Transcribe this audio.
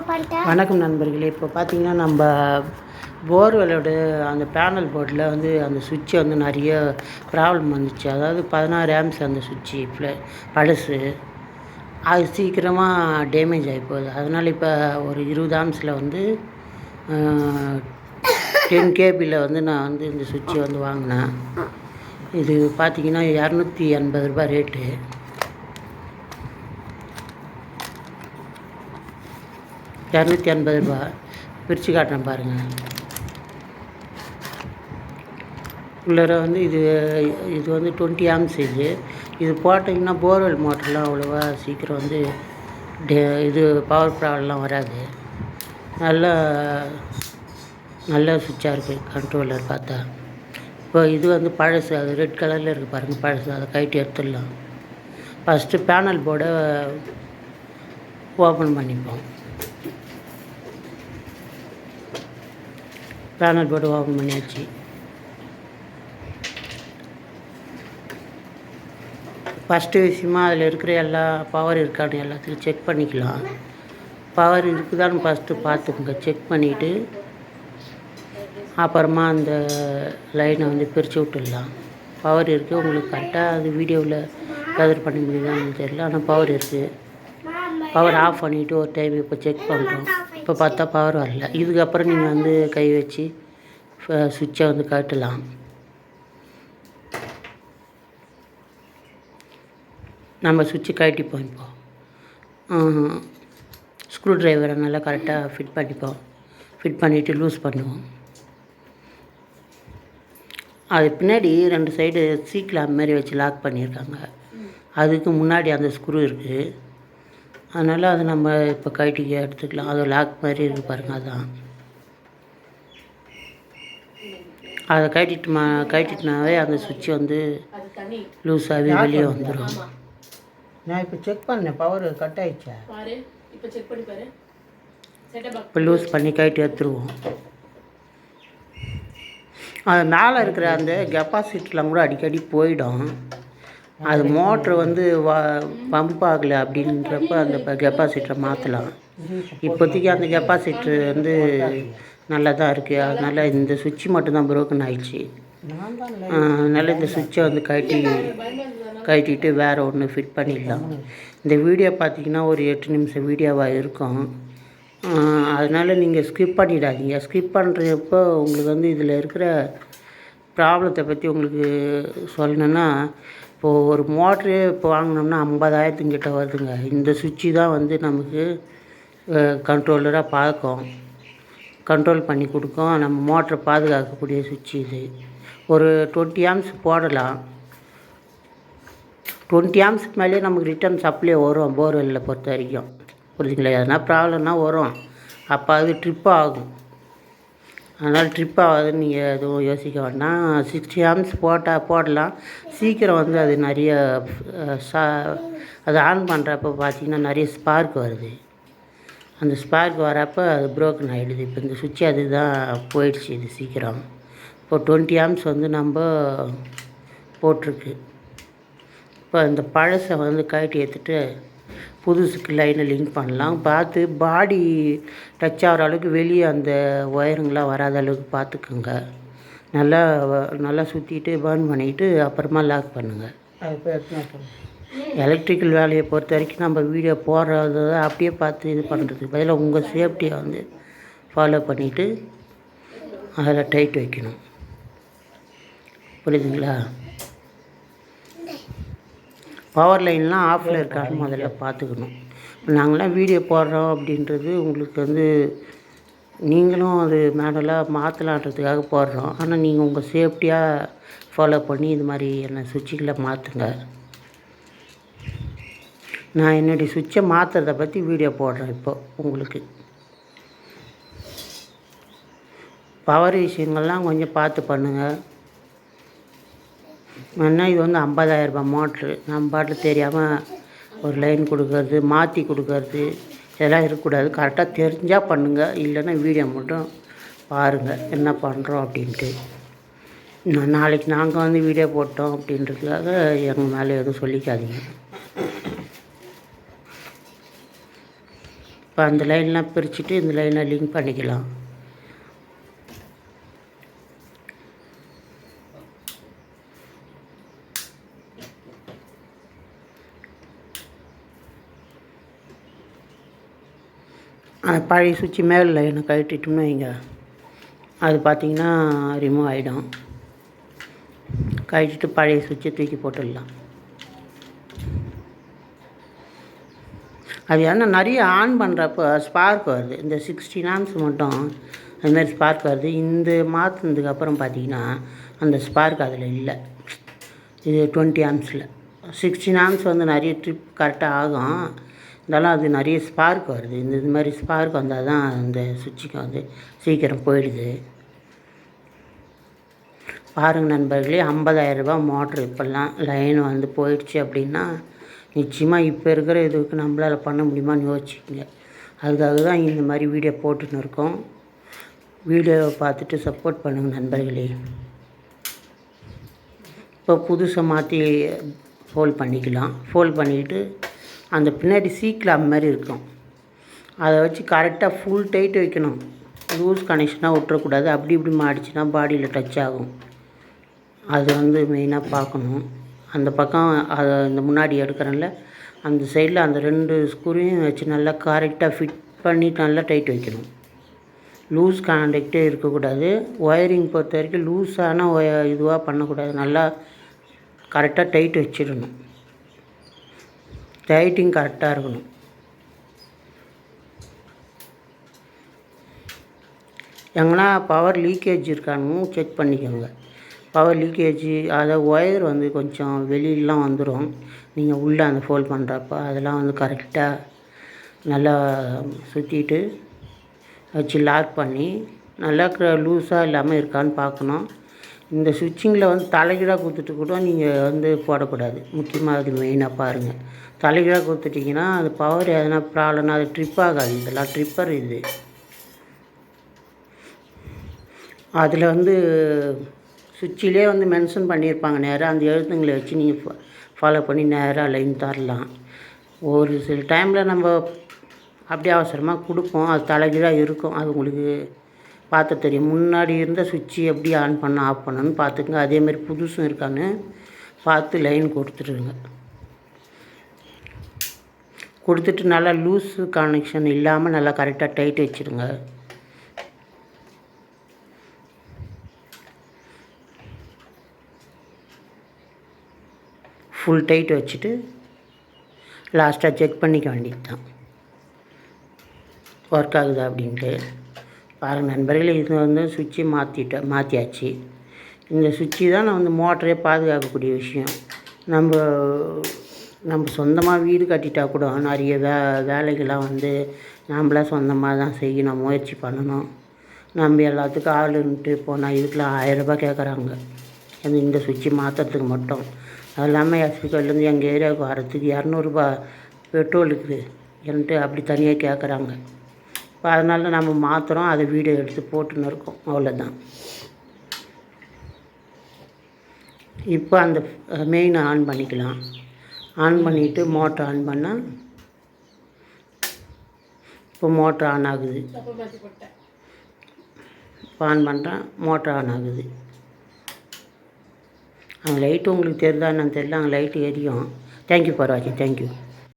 இப்போ பண்ணிட்டேன் வணக்கம் நண்பர்களே. இப்போ பார்த்தீங்கன்னா நம்ம போர்வெலோட அந்த பேனல் போர்டில் வந்து அந்த சுவிட்சை வந்து நிறைய ப்ராப்ளம் வந்துச்சு. அதாவது பதினாறு ஆம்ஸ் அந்த சுவிட்சு ஃப்ள பழசு. அது சீக்கிரமாக டேமேஜ் ஆகி போகுது. அதனால் இப்போ ஒரு இருபது ஆம்ஸில் வந்து டென் கேபியில் வந்து நான் வந்து இந்த சுவிட்சை வந்து வாங்கினேன். இது பார்த்தீங்கன்னா இரநூத்தி எண்பது ரூபாய் ரேட்டு. இரநூத்தி எண்பது ரூபா. பிரித்து காட்டுறேன் பாருங்கள் உள்ளார வந்து இது இது வந்து டுவெண்ட்டி ஆம்ஸ் இது. இது போட்டிங்கன்னா போர்வெல் மோட்டர்லாம் அவ்வளோவா சீக்கிரம் வந்து டே இது பவர் ப்ராப்ளம்லாம் வராது. நல்லா நல்ல சுவிட்சாக இருக்குது கண்ட்ரோலர் பார்த்தா. இப்போ இது வந்து பழசு அது ரெட் கலரில் இருக்குது பாருங்கள் பழசு. அதை கைட்டி எடுத்துடலாம். ஃபஸ்ட்டு பேனல் போர்டை ஓப்பன் பண்ணிப்போம். பேனல் போர்டு ஓப்பன் பண்ணியாச்சு. ஃபஸ்ட்டு விஷயமா அதில் இருக்கிற எல்லா பவர் இருக்கான்னு எல்லாத்தையும் செக் பண்ணிக்கலாம். பவர் இருக்குதான்னு ஃபஸ்ட்டு பார்த்துக்குங்க. செக் பண்ணிவிட்டு அப்புறமா அந்த லைனை வந்து பிரித்து விட்டுடலாம். பவர் இருக்குது உங்களுக்கு கரெக்டாக அது வீடியோவில் கதர் பண்ண முடியுதான்னு தெரியல ஆனால் பவர் இருக்குது பவர் ஆஃப் பண்ணிவிட்டு ஒரு டைம் இப்போ செக் பண்ணுறோம் இப்போ பார்த்தா பவர் வரல. இதுக்கப்புறம் நீங்கள் வந்து கை வச்சு சுவிட்சை வந்து கட்டலாம். நம்ம சுவிட்சு கழட்டிப்போம் இப்போ. ஸ்க்ரூ ட்ரைவரை நல்லா கரெக்டாக ஃபிட் பண்ணிப்போம். ஃபிட் பண்ணிவிட்டு லூஸ் பண்ணுவோம். அது பின்னாடி ரெண்டு சைடு அந்த மாதிரி வச்சு லாக் பண்ணியிருக்காங்க. அதுக்கு முன்னாடி அந்த ஸ்க்ரூ இருக்குது அதனால் அதை நம்ம இப்போ கழட்டி எடுத்துக்கலாம். அது லாக் மாதிரி இருக்குது பாருங்கள் அதான். அதை கழட்டிட்டுமா கழட்டிட்டுனாவே அந்த சுவிட்ச் வந்து லூஸாகவே வெளியே வந்துடும் நான் இப்போ செக் பண்ணேன். பவர் கட் ஆயிடுச்சா? பாரு இப்போ செக் பண்ணி பாரு. செட்டப் பாக்ஸ் இப்போ லூஸ் பண்ணி கழட்டி எடுத்துருவோம். அது மேலே இருக்கிற அந்த கெப்பாசிட்டிலாம் கூட அடிக்கடி போயிடும். அது மோட்ரு வந்து வா பம்ப் ஆகலை அப்படின்றப்ப அந்த கெப்பாசிட்டரை மாற்றலாம் இப்போதைக்கு அந்த கெப்பாசிட்டர் வந்து நல்லா தான் இருக்குது அதனால் இந்த சுவிட்ச் மட்டும்தான் ப்ரோக்கன் ஆயிடுச்சு. அதனால் இந்த சுவிட்சை வந்து கழட்டி கட்டிட்டு வேறு ஒன்று ஃபிட் பண்ணிடலாம். இந்த வீடியோ பார்த்தீங்கன்னா ஒரு எட்டு நிமிஷம் வீடியோவாக இருக்கும். அதனால் நீங்கள் ஸ்கிப் பண்ணிடாதீங்க. ஸ்கிப் பண்ணுறப்போ உங்களுக்கு வந்து இதில் இருக்கிற ப்ராப்ளத்தை பற்றி உங்களுக்கு சொல்லணுன்னா இப்போது ஒரு மோட்ரு இப்போ வாங்கினோம்னா ஐம்பதாயிரத்துக்கிட்ட வருதுங்க. இந்த சுவிட்சு தான் வந்து நமக்கு கண்ட்ரோலராக பார்க்கும். கண்ட்ரோல் பண்ணி கொடுக்கும். நம்ம மோட்டரை பாதுகாக்கக்கூடிய சுவிட்ச் இது. ஒரு டுவெண்ட்டி ஆம்ஸ் போடலாம். டுவெண்ட்டி ஆம்ஸ்க்கு மேலேயே நமக்கு ரிட்டர்ன் சப்ளை வரும் போர்வெல்லில் பொறுத்த வரைக்கும். புரிஞ்சுங்களா எதனா ப்ராப்ளம்னா வரும். அப்போ அது ட்ரிப் ஆகும். அதனால் ட்ரிப் ஆகாதுன்னு நீங்கள் எதுவும் யோசிக்க வேண்டாம். சிக்ஸ்டி ஆம்ஸ் போட்டால் போடலாம். சீக்கிரம் வந்து அது நிறைய சா அது ஆன் பண்ணுறப்ப பார்த்தீங்கன்னா நிறைய ஸ்பார்க் வருது. அந்த ஸ்பார்க் வரப்போ அது ப்ரோக்கன் ஆகிடுது இப்போ இந்த சுவிட்ச் அதுதான் போயிடுச்சு இது சீக்கிரம். இப்போ டுவெண்ட்டி ஆம்ஸ் வந்து நம்ம போட்டிருக்கு. இப்போ இந்த பழசை வந்து கழட்டி எடுத்துட்டு புதுசுக்கு லைனை லிங்க் பண்ணலாம். பார்த்து பாடி டச் ஆகிற அளவுக்கு வெளியே அந்த ஒயருங்களாம் வராத அளவுக்கு பார்த்துக்குங்க. நல்லா நல்லா சுற்றிட்டு பர்ன் பண்ணிவிட்டு அப்புறமா லாக் பண்ணுங்கள் எலக்ட்ரிக்கல் வேலையை பொறுத்த வரைக்கும் நம்ம வீடியோ போடுறத அப்படியே பார்த்து இது பண்ணுறதுக்கு பதிலாக உங்கள் சேஃப்டியை வந்து ஃபாலோ பண்ணிவிட்டு அதில் டைட் வைக்கணும். புரியுதுங்களா? பவர் லைன்லாம் ஆஃபில் இருக்கான்னு முதல்ல பார்த்துக்கணும். நாங்களாம் வீடியோ போடுறோம் அப்படின்றது உங்களுக்கு வந்து நீங்களும் அது மேடலாக மாற்றலான்றதுக்காக போடுறோம். ஆனால் நீங்கள் உங்கள் சேஃப்டியாக ஃபாலோ பண்ணி இது மாதிரி என்ன சுவிட்சுகளை மாற்றுங்க நான் என்னுடைய சுவிட்சை மாற்றுறதை பற்றி வீடியோ போடுறேன் இப்போ உங்களுக்கு. பவர் விஷயங்கள்லாம் கொஞ்சம் பார்த்து பண்ணுங்கள் ஏன்னா இது வந்து ஐம்பதாயிரரூபா மோட்ரு நம்ம பாட்டில் தெரியாமல் ஒரு லைன் கொடுக்கறது மாற்றி கொடுக்கறது இதெல்லாம் இருக்கக்கூடாது. கரெக்டாக தெரிஞ்சால் பண்ணுங்கள் இல்லைன்னா வீடியோ மட்டும் பாருங்கள் என்ன பண்ணுறோம் அப்படின்ட்டு. நான் நாளைக்கு நாங்கள் வந்து வீடியோ போட்டோம் அப்படின்றதுக்காக எங்கள் மேலே எதுவும் சொல்லிக்காதீங்க. இப்போ அந்த லைன்லாம் பிரிச்சுட்டு இந்த லைனை லிங்க் பண்ணிக்கலாம். அந்த பழைய சுவிட்சு மேலே லைனை கழட்டிட்டோம்னு வைங்க. அது பார்த்திங்கன்னா ரிமூவ் ஆகிடும் கழட்டிட்டு பழைய சுவிட்சை தூக்கி போட்டுடலாம். அது ஏன்னா நிறைய ஆன் பண்ணுறப்போ ஸ்பார்க் வருது. இந்த சிக்ஸ்டீன் ஆம்ஸ் மட்டும் அதுமாரி ஸ்பார்க் வருது. இந்த மாற்றினதுக்கு அப்புறம் பார்த்தீங்கன்னா அந்த ஸ்பார்க் அதில் இல்லை. இது டுவெண்ட்டி ஆம்ஸில் சிக்ஸ்டீன் ஆம்ஸ் வந்து நிறைய ட்ரிப் கரெக்டாக ஆகும். இருந்தாலும் அது நிறைய ஸ்பார்க் வருது. இந்த இது மாதிரி ஸ்பார்க் வந்தால் தான் அந்த சுவிட்சுக்கு வந்து சீக்கிரம் போயிடுது. பாருங்கள் நண்பர்களே ஐம்பதாயிரரூபா மோட்ரு இப்போல்லாம் லைன் வந்து போயிடுச்சு அப்படின்னா நிச்சயமாக இப்போ இருக்கிற இதுக்கு நம்மளால் பண்ண முடியுமான்னு யோசிச்சுக்கோங்க. அதுக்காக தான் இந்த மாதிரி வீடியோ போட்டுன்னு இருக்கோம். வீடியோவை பார்த்துட்டு சப்போர்ட் பண்ணுங்கள் நண்பர்களே. இப்போ புதுசை மாற்றி ஃபோல்ட் பண்ணிக்கலாம். ஃபோல்ட் பண்ணிக்கிட்டு அந்த பின்னாடி சீக்கிரம் மாதிரி இருக்கும் அதை வச்சு கரெக்டாக ஃபுல் டைட் வைக்கணும். லூஸ் கனெக்ஷனாக விட்டுறக்கூடாது அப்படி இப்படி மாடிச்சுன்னா பாடியில் டச் ஆகும். அது வந்து மெயினாக பார்க்கணும். அந்த பக்கம் அதை இந்த முன்னாடி எடுக்கிறேன்ல அந்த சைடில் அந்த ரெண்டு ஸ்க்ரூவையும் வச்சு நல்லா கரெக்டாக ஃபிட் பண்ணி நல்லா டைட் வைக்கணும். லூஸ் கான்டாக்டே இருக்கக்கூடாது. ஒயரிங் பொறுத்த வரைக்கும் லூஸான ஒய இதுவாக பண்ணக்கூடாது. நல்லா கரெக்டாக டைட் வச்சிடணும். டைட்டிங் கரெக்டாக இருக்கணும். எங்கன்னா பவர் லீக்கேஜ் இருக்கான்னு செக் பண்ணிக்கோங்க. பவர் லீக்கேஜ் அதை ஒயர் வந்து கொஞ்சம் வெளியிலலாம் வந்துடும் நீங்கள் உள்ளே அந்த ஃபோல்ட் பண்ணுறப்ப அதெல்லாம் வந்து கரெக்டாக நல்லா சுற்றிட்டு வச்சு லாக் பண்ணி நல்லா லூஸாக இல்லாமல் இருக்கான்னு பார்க்கணும். இந்த சுவிட்சிங்கில் வந்து தலைகீழாக கொடுத்துட்டு கூட நீங்கள் வந்து போடக்கூடாது. முக்கியமாக அது மெயினாக பாருங்கள் தலைகீழாக கொடுத்துட்டிங்கன்னா அது பவர் எதனா ப்ராப்ளம்னா அது ட்ரிப் ஆகாது. இதெல்லாம் ட்ரிப்பர் இது. அதில் வந்து சுவிட்சிலே வந்து மென்ஷன் பண்ணியிருப்பாங்க நேராக அந்த எழுத்துங்களை வச்சு நீங்கள் ஃபாலோ பண்ணி நேராக லைன் தரலாம். ஒரு சில டைமில் நம்ம அப்படியே அவசரமாக கொடுப்போம். அது தலைகீழாக இருக்கும். அது உங்களுக்கு பார்த்து தெரியும் முன்னாடி இருந்த சுவிட்சு எப்படி ஆன் பண்ண ஆஃப் பண்ணணும்னு பார்த்துக்குங்க. அதேமாதிரி புதுசும் இருக்கான்னு பார்த்து லைன் கொடுத்துருங்க கொடுத்துட்டு நல்லா லூஸு கனெக்ஷன் இல்லாமல் நல்லா கரெக்டாக டைட் வச்சுருங்க ஃபுல் டைட் வச்சுட்டு லாஸ்ட்டாக செக் பண்ணிக்க வேண்டியது தான் ஒர்க் ஆகுதா அப்படின்ட்டு. பாருங்கள் நண்பர்களே இது வந்து சுவிட்சை மாற்றிட்டோம் மாற்றியாச்சு இந்த சுவிட்சு தான் நான் வந்து மோட்டரே பாதுகாக்கக்கூடிய விஷயம். நம்ம நம்ம சொந்தமாக வீடு கட்டிட்டா கூட நிறைய வே வேலைகள்லாம் வந்து நாம்பளா சொந்தமாக தான் செய்யணும் முயற்சி பண்ணணும். நம்ம எல்லாத்துக்கும் ஆளுன்ட்டு போனால் இதுக்கெலாம் ஆயிரரூபா கேட்குறாங்க. அந்த இந்த சுவிட்சு மாற்றுறதுக்கு மட்டும். அது இல்லாமல் எஸ்பிகல்லேருந்து எங்கள் ஏரியாவுக்கு வரத்துக்கு இரநூறுபா பெட்ரோலுக்கு என்ட்டு அப்படி தனியாக கேட்குறாங்க. இப்போ அதனால நம்ம மாற்றுறோம் அதை வீடியோ எடுத்து போட்டுன்னு இருக்கோம். அவ்வளோதான் இப்போ அந்த மெயினை ஆன் பண்ணிக்கலாம். ஆன் பண்ணிவிட்டு மோட்டர் ஆன் பண்ணால் இப்போ மோட்ரு ஆன் ஆகுது. இப்போ ஆன் பண்ணுறேன் மோட்டர் ஆன் ஆகுது. அந்த லைட்டு உங்களுக்கு தெரியுதா என்னன்னு தெரியல அங்கே லைட்டு எரியும் தேங்க்யூ ஃபார் வாட்சிங் தேங்க்யூ